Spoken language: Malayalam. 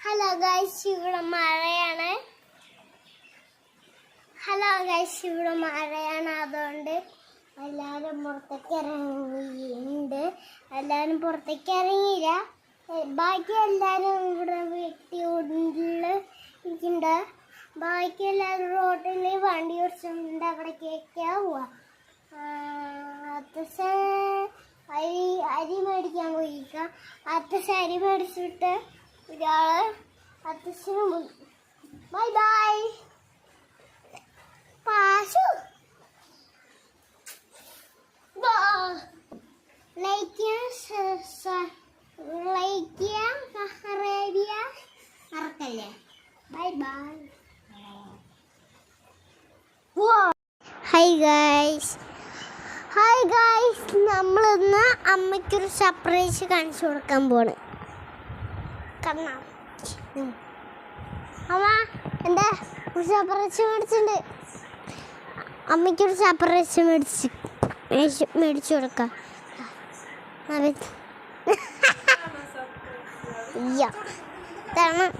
ഹലോ ഗൈസ് ഇവിടെ മഴയാണ്. ഹലോ ഗൈസ് ഇവിടെ മഴയാണ്. അതുകൊണ്ട് എല്ലാവരും പുറത്തേക്ക് ഇറങ്ങിയുണ്ട് എല്ലാവരും പുറത്തേക്ക് ഇറങ്ങിയില്ല. ബാക്കി എല്ലാവരും ഇവിടെ വീട്ടിൽ ഇരിക്കുന്നുണ്ട്. ബാക്കി എല്ലാവരും റോട്ടിൽ വണ്ടി ഓടിച്ചിട്ടുണ്ട് അവിടെ കേക്കാവുക അത് മേടിക്കാൻ പോയിക്കാം അത്തസ അരി മേടിച്ചിട്ട് ഒരാൾ അത്തശ്ശനും പോയി ബൈ ബൈ പാശു ലൈക്ക് ലൈക്ക് അറേബ്യ മറക്കല്ലേ? Bye bye hi guys hi guys നമ്മളിന്ന് അമ്മയ്ക്കൊരു സർപ്രൈസ് കാണിച്ചു കൊടുക്കാൻ പോണ്. കണ്ണാ. അമ്മ എന്താ? ഒരു സർപ്രൈസ് മേടിച്ചിട്ടുണ്ട്. അമ്മയ്ക്കൊരു സർപ്രൈസ് മേടിച്ച് മേടിച്ച് മേടിച്ചു കൊടുക്കാം. ഇതാണ്